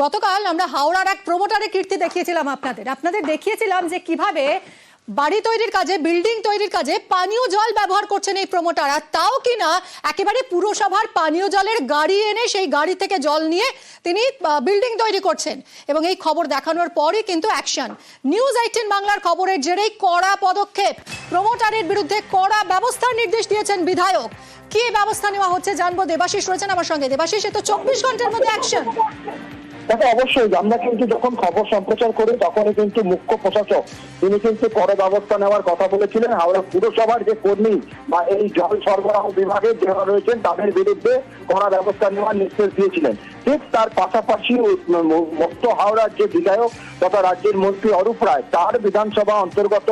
গতকাল আমরা হাওড়ার এক প্রমোটারের কীর্তি দেখিয়েছিলাম আপনাদের। আপনাদের দেখিয়েছিলাম যে কীভাবে বাড়ি তৈরির কাজে বিল্ডিং তৈরির কাজে পানীয় জল ব্যবহার করছেন এই প্রমোটার আর তাও কিনা একেবারে পুরসভার পানীয় জলের গাড়ি এনে সেই গাড়ি থেকে জল নিয়ে তিনি বিল্ডিং তৈরি করছেন। এবং এই খবর দেখানোর পরই কিন্তু অ্যাকশন নিউজ এইটিন বাংলার খবরের জেরেই কড়া পদক্ষেপ। প্রমোটারের বিরুদ্ধে কড়া ব্যবস্থার নির্দেশ দিয়েছেন বিধায়ক। কি ব্যবস্থা নেওয়া হচ্ছে জানব দেবাশিস রয়েছেন আমার সঙ্গে। দেবাশিস, এ তো চব্বিশ ঘণ্টার মধ্যে অ্যাকশন দেখো অবশ্যই আমরা কিন্তু যখন খবর সম্প্রচার করি, তখনই কিন্তু মুখ্য প্রশাসক, তিনি কিন্তু পরে ব্যবস্থা নেওয়ার কথা বলেছিলেন। হাওড়া পুরসভার যে কর্মী বা এই জল সরবরাহ বিভাগের যারা রয়েছেন, তাদের বিরুদ্ধে কড়া ব্যবস্থা নেওয়ার নির্দেশ দিয়েছিলেন। ঠিক তার পাশাপাশি মুক্ত হাওড়ার যে বিধায়ক তথা রাজ্যের মন্ত্রী অরূপ রায়, তার বিধানসভা অন্তর্গত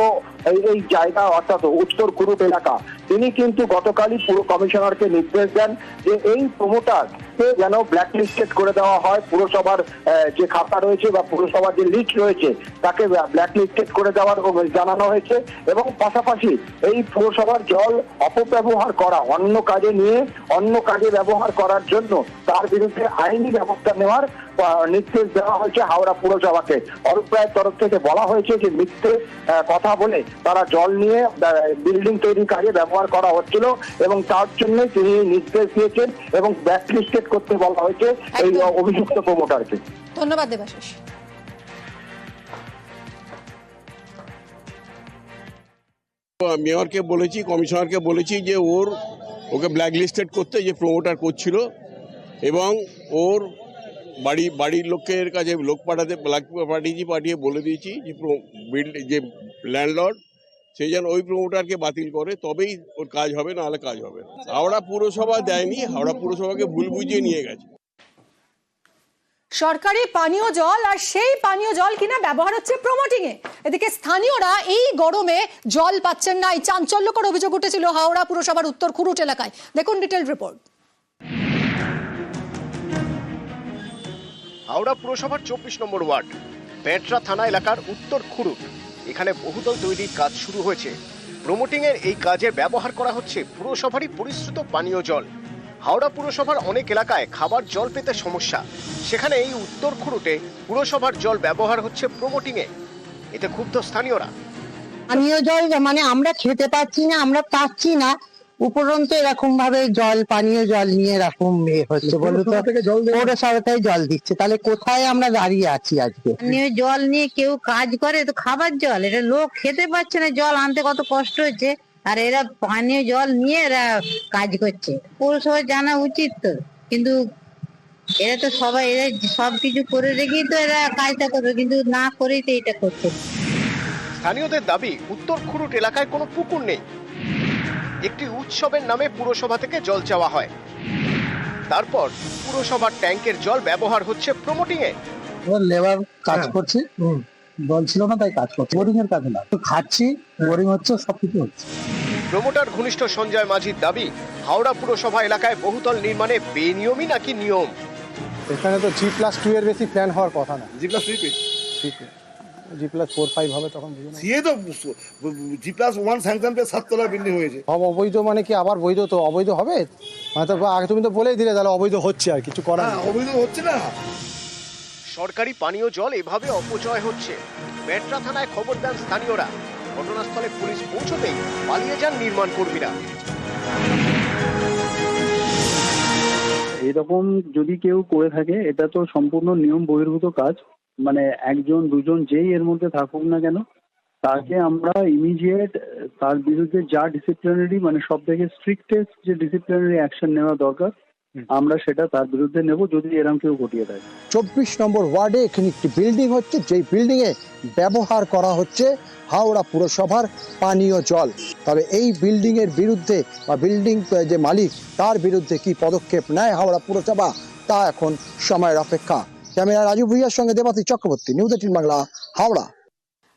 এই এই জায়গা অর্থাৎ উত্তর কুরুপ এলাকা, তিনি কিন্তু গতকালই পুরো কমিশনারকে নির্দেশ দেন যে এই প্রমোটার যেন ব্ল্যাক লিস্টেড করে দেওয়া হয়, পুরসভার যে খাতা রয়েছে বা পুরসভার যে লিস্ট রয়েছে, তাকে ব্ল্যাক লিস্টেড করে দেওয়ার জানানো হয়েছে এবং পাশাপাশি এই পুরসভার জল অপব্যবহার করা, অন্য কাজে নিয়ে অন্য কাজে ব্যবহার করার জন্য তার বিরুদ্ধে আইনি ব্যবস্থা নেওয়ার নির্দেশ দেওয়া হয়েছে হাওড়া পুরসভাকে। অরূপ তরফ থেকে বলা হয়েছে যে মিথ্যে কথা বলে তারা জল নিয়ে বিল্ডিং তৈরির কাজে ব্যবহার করা হচ্ছিল এবং তার জন্য তিনি নির্দেশ দিয়েছেন এবং ব্ল্যাকলিস্টেড করতে বলা হয়েছে এই অভিযুক্ত প্রমোটারকে ধন্যবাদ দেবাশিস। মেয়রকে বলেছি কমিশনারকে বলেছি যে ওর ওকে ব্ল্যাক লিস্টেড করতে যে প্রমোটার করছিল এবং ওর বাড়ি, বাড়ির লোকের কাছে লোক পাঠাতে পাঠিয়েছি, পাঠিয়ে বলে দিয়েছি যে বিল্ড যে ল্যান্ডলর্ড সেই যেন ওই প্রমোটারকে বাতিল করে, তবেই ওর কাজ হবে, নাহলে কাজ হবে না। হাওড়া পুরসভা দেয়নি, হাওড়া পুরসভাকে ভুল বুঝিয়ে নিয়ে গেছে। সরকারি পানীয় জল আর সেই পানীয় জল কিনা ব্যবহার হচ্ছে প্রমোটিং এ। এদিকে স্থানীয়রা এই গরমে জল পাচ্ছেন না, এই চাঞ্চল্যকর অভিযোগ উঠেছিল হাওড়া পুরসভার উত্তর খুরুট এলাকায়। দেখুন ডিটেল রিপোর্ট হাওড়া পুরসভার চব্বিশ নম্বর ওয়ার্ড, পেটরা থানা এলাকার উত্তর খুরুট এখানে বহুতল তৈরির কাজ শুরু হয়েছে। প্রমোটিং এর এই কাজে ব্যবহার করা হচ্ছে পুরসভারই পরিশ্রুত পানীয় জল। হাওড়া পুরসভার অনেক এলাকায় খাবার জল পেতে সমস্যা। সেখানে এই উত্তর খুরুটে পুরসভার জল ব্যবহার হচ্ছে প্রমোটিং এ এতে ক্ষুব্ধ স্থানীয়রা। পানীয় জল মানে আমরা খেতে পাচ্ছি না, আমরা পাচ্ছি না। উপরন্ত এরকম ভাবে জল পানীয় জল নিয়ে এরকম এ হচ্ছে বলতো। পৌরসভা থেকে জল দিচ্ছে। তাহলে কোথায় আমরা দাঁড়িয়ে আছি আজকে? পানীয় জল নিয়ে কেউ কাজ করে তো খাবার জল। এটা লোক খেতে পাচ্ছে না জল আনতে কত কষ্ট হচ্ছে। আর এরা পানীয় জল নিয়ে এরা কাজ করছে। পৌরসভার জানা উচিত তো। কিন্তু এরা তো সবাই এরা সব কিছু করে রেখেই তো এরা কাজটা করবে। কিন্তু না করেই তো এটা করছে স্থানীয়দের দাবি উত্তর খুরুট এলাকায় কোনো পুকুর নেই। একটি উৎসবের নামে পুরসভা থেকে জল চাওয়া হয়। তারপর পুরসভার ট্যাঙ্কের জল ব্যবহার হচ্ছে প্রমোটিং এ লেবার কাজ করছে জল ছিল না তাই কাজ করছে। বোরিং এর কাজ না। তো খাচ্ছি বোরিং হচ্ছে সবকিছু হচ্ছে। প্রমোটার ঘনিষ্ঠ সঞ্জয় মাঝির দাবি হাওড়া পুরসভা এলাকায় বহুতল নির্মাণে বেনিয়মই নাকি নিয়ম? এখানে তো জি প্লাস টু এর বেশি প্ল্যান হওয়ার কথা না। G plus three G plus four five হবে তখন বুঝে না সিএ তো জি প্লাস ওয়ান স্যাংশন পেয়ে সাততলা বিল্ডিং হয়েছে। সব অবৈধ মানে কি আবার বৈধ তো? অবৈধ হবে? মানে তো আগে তুমি তো বলেই দিলে তাহলে অবৈধ হচ্ছে আর কিছু করার অবৈধ হচ্ছে না। সরকারি পানীয় জল এভাবে অপচয় হচ্ছে। মেট্রা থানায় খবর দেন স্থানীয়রা। ঘটনাস্থলে পুলিশ পৌঁছতেই পালিয়ে যান নির্মাণ কর্মীরা। এরকম যদি কেউ করে থাকে এটা তো সম্পূর্ণ নিয়ম বহির্ভূত কাজ। মানে একজন দুজন যেই এর মধ্যে থাকুক না কেন তাকে আমরা ইমিডিয়েট তার বিরুদ্ধে যা ডিসিপ্লিনারি মানে সব থেকে স্ট্রিক্টেস্ট যে ডিসিপ্লিনারি অ্যাকশন নেওয়া দরকার আমরা সেটা তার বিরুদ্ধে নেব যদি এরকম কেউ ঘটিয়ে দেয় চব্বিশ নম্বর ওয়ার্ডে এখানে একটি বিল্ডিং হচ্ছে যেই বিল্ডিং এ ব্যবহার করা হচ্ছে হাওড়া পুরসভার পানীয় জল। তবে এই বিল্ডিং এর বিরুদ্ধে বা বিল্ডিং যে মালিক তার বিরুদ্ধে কি পদক্ষেপ নেয় হাওড়া পুরসভা তা এখন সময়ের অপেক্ষা। ক্যামেরা রাজু ভুইয়ার সঙ্গে দেবাতি চক্রবর্তী, নিউজ এইটিন বাংলা, হাওড়া।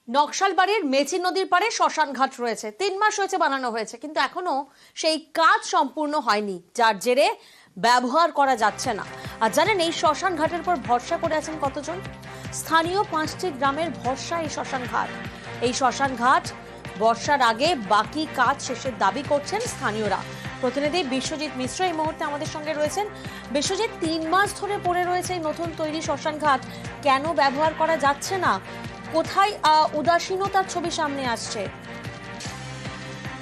নকশালবাড়ির মেচি নদীর পাড়ে শ্মশান ঘাট রয়েছে। তিন মাস হয়েছে বানানো হয়েছে, কিন্তু এখনও সেই কাজ সম্পূর্ণ হয়নি, যার জেরে ব্যবহার করা যাচ্ছে না। আর জানেন, এই শ্মশান ঘাটের পর ভরসা করে আছেন কতজন? স্থানীয় পাঁচটি গ্রামের ভরসা এই শ্মশান ঘাট এই শ্মশান ঘাট বর্ষার আগে বাকি কাজ শেষের দাবি করছেন স্থানীয়রা। প্রতিনিধি বিশ্বজিৎ মিশ্র এই মুহূর্তে আমাদের সঙ্গে রয়েছেন। বিশ্বজিৎ, তিন মাস ধরে পড়ে রয়েছে এই নতুন তৈরি শ্মশান ঘাট। কেন ব্যবহার করা যাচ্ছে না? কোথায় উদাসীনতার ছবি সামনে আসছে?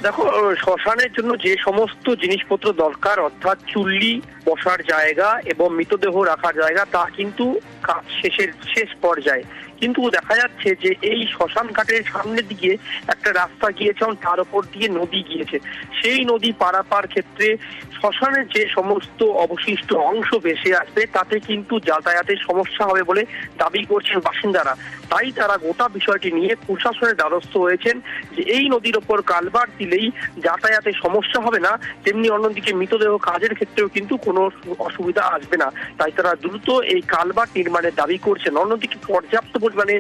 দেখো শ্মশানের জন্য যে সমস্ত জিনিসপত্র দরকার, অর্থাৎ চুল্লি বসার জায়গা এবং মৃতদেহ রাখার জায়গা, তা কিন্তু কাজ শেষের, শেষ পর্যায়ে। কিন্তু দেখা যাচ্ছে যে এই শ্মশান ঘাটের সামনের দিকে একটা রাস্তা গিয়েছে এবং তার উপর দিয়ে নদী গিয়েছে। সেই নদী পারাপার ক্ষেত্রে শ্মশানের যে সমস্ত অবশিষ্ট অংশ ভেসে আসবে, তাতে কিন্তু যাতায়াতের সমস্যা হবে বলে দাবি করছেন বাসিন্দারা। তাই তারা গোটা বিষয়টি নিয়ে প্রশাসনের দ্বারস্থ হয়েছেন যে এই নদীর ওপর কালবার দিলেই যাতায়াতের সমস্যা হবে না, তেমনি অন্যদিকে মৃতদেহ কাজের ক্ষেত্রেও কিন্তু কোনো অসুবিধা আসবে না। তাই তারা দ্রুত এই কালবার নির্মাণের দাবি করছেন। অন্যদিকে পর্যাপ্ত পরিমাণে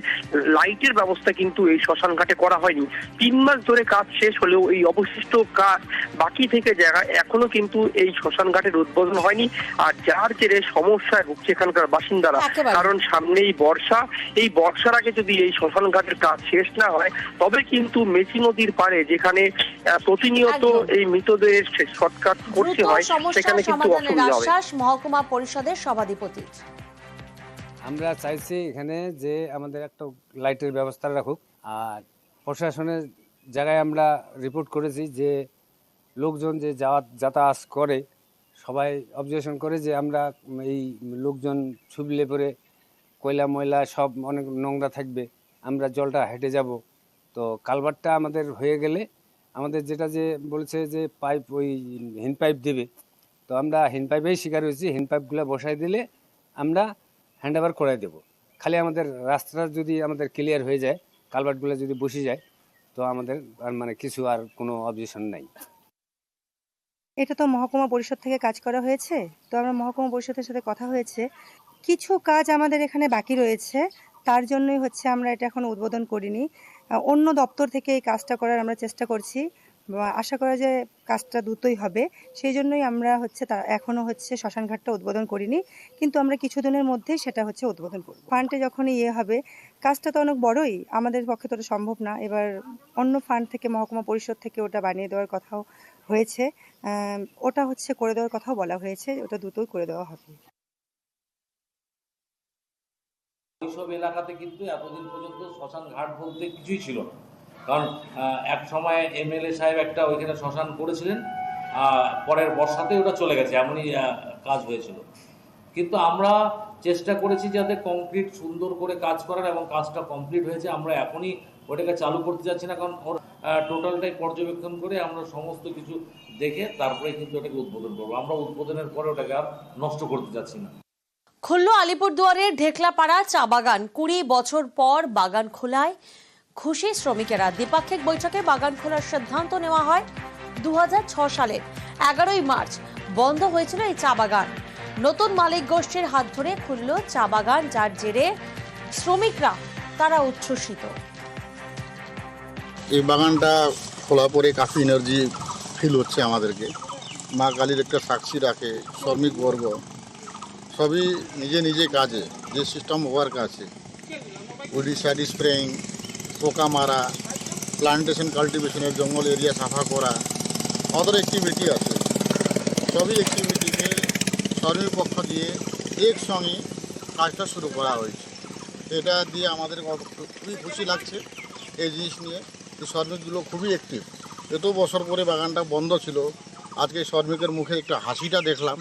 লাইটের ব্যবস্থা কিন্তু এই শ্মশান ঘাটে করা হয়নি। তিন মাস ধরে কাজ শেষ হলেও এই অবশিষ্ট কাজ বাকি থেকে জায়গা এখনও কিন্তু এই শ্মশান ঘাটের উদ্বোধন হয়নি আর যার জেরে সমস্যায় ভুগছে এখানকার বাসিন্দারা। কারণ সামনেই বর্ষা। এই বর্ষার আগে যদি এই শ্মশান ঘাটের কাজ শেষ না হয় তবে কিন্তু মেচি নদীর পারে যেখানে প্রতিনিয়ত এই মৃতদেহের সৎকার করতে হয় সেখানে কিন্তু অসুবিধা হবে। মহকুমা পরিষদের সভাধিপতির। আমরা চাইছি এখানে যে আমাদের একটা লাইটের ব্যবস্থা রাখুক। আর প্রশাসনের জায়গায় আমরা রিপোর্ট করেছি যে লোকজন যে যাওয়া যাতায়াত করে, সবাই অবজারভেশন করে যে আমরা এই লোকজন ছুবলে পরে কয়লা, ময়লা সব অনেক নোংরা থাকবে, আমরা জলটা হেঁটে যাব। তো কালভারটা আমাদের হয়ে গেলে আমাদের যেটা যে বলেছে যে পাইপ ওই হিন পাইপ দেবে। তো আমরা হিন পাইপেই শিকার হয়েছি হিন পাইপগুলো বসাই দিলে আমরা হ্যান্ড ওভার করে দেবো। খালি আমাদের রাস্তাটা যদি আমাদের ক্লিয়ার হয়ে যায় কালভার্টগুলো যদি বসে যায়, তো আমাদের আর মানে কিছু আর কোনো অবজেকশন নাই। এটা তো মহকুমা পরিষদ থেকে কাজ করা হয়েছে। তো আমরা মহকুমা পরিষদের সাথে কথা হয়েছে। কিছু কাজ আমাদের এখানে বাকি রয়েছে। তার জন্যই হচ্ছে আমরা এটা এখন উদ্বোধন করিনি। অন্য দপ্তর থেকে এই কাজটা করার আমরা চেষ্টা করছি। আশা করা যায় কাজটা দ্রুতই হবে। সেই জন্যই আমরা হচ্ছে তা এখনও হচ্ছে শ্মশানঘাটটা উদ্বোধন করিনি। কিন্তু আমরা কিছুদিনের মধ্যেই সেটা হচ্ছে উদ্বোধন করব। ফান্ডে যখন ইয়ে হবে, কাজটা তো অনেক বড়ই। আমাদের পক্ষে তো সম্ভব না। এবার অন্য ফান্ড থেকে, মহকুমা পরিষদ থেকে ওটা বানিয়ে দেওয়ার কথাও হয়েছে। ওটা হচ্ছে করে দেওয়ার কথাও বলা হয়েছে ওটা দ্রুতই করে দেওয়া হবে। এইসব এলাকাতে কিন্তু এতদিন পর্যন্ত শ্মশান ঘাট বলতে কিছুই ছিল না। কারণ এক সময় এমএলএ সাহেব একটা ওইখানে শ্মশান করেছিলেন পরের বর্ষাতে ওটা চলে গেছে, এমনই কাজ হয়েছিল। কিন্তু আমরা চেষ্টা করেছি যাতে কমপ্লিট সুন্দর করে কাজ করার এবং কাজটা কমপ্লিট হয়েছে, আমরা এখনই ওটাকে চালু করতে যাচ্ছি না, কারণ ওর টোটালটাই পর্যবেক্ষণ করে আমরা সমস্ত কিছু দেখে তারপরে কিন্তু ওটাকে উদ্বোধন করব। আমরা উদ্বোধনের পরে ওটাকে আর নষ্ট করতে যাচ্ছি না। খুলল আলিপুরদুয়ারের ঢেকলাপাড়া চা বাগান কুড়ি বছর পর বাগান খোলায়। খুশি শ্রমিকেরা দ্বিপাক্ষিক বৈঠকে বাগান খোলার সিদ্ধান্ত নেওয়া হয়। দু সালের এগারোই মার্চ বন্ধ হয়েছিল এই চা বাগান। নতুন মালিক গোষ্ঠীর হাত ধরে খুলল চা বাগান, যার জেরে শ্রমিকরা তারা উচ্ছ্বসিত। এই বাগানটা খোলা পরে কাফি এনার্জি ফিল হচ্ছে আমাদেরকে। মা কালীর একটা সাক্ষী রাখে, শ্রমিক বর্গ। সবই নিজে নিজে কাজে, যে সিস্টেম ওয়ার্ক আছে। উইডিসাইড স্প্রেইং পোকা মারা প্লান্টেশন কাল্টিভেশনের জঙ্গল এরিয়া সাফা করা অদর অ্যাক্টিভিটি আছে। সবই অ্যাক্টিভিটিকে শ্রমিক পক্ষ দিয়ে একসঙ্গে কাজটা শুরু করা হয়েছে। এটা দিয়ে আমাদের খুবই খুশি লাগছে এই জিনিস নিয়ে শ্রমিকগুলো খুবই অ্যাক্টিভ এত বছর পরে বাগানটা বন্ধ ছিল। আজকে শ্রমিকের মুখে একটা হাসিটা দেখলাম।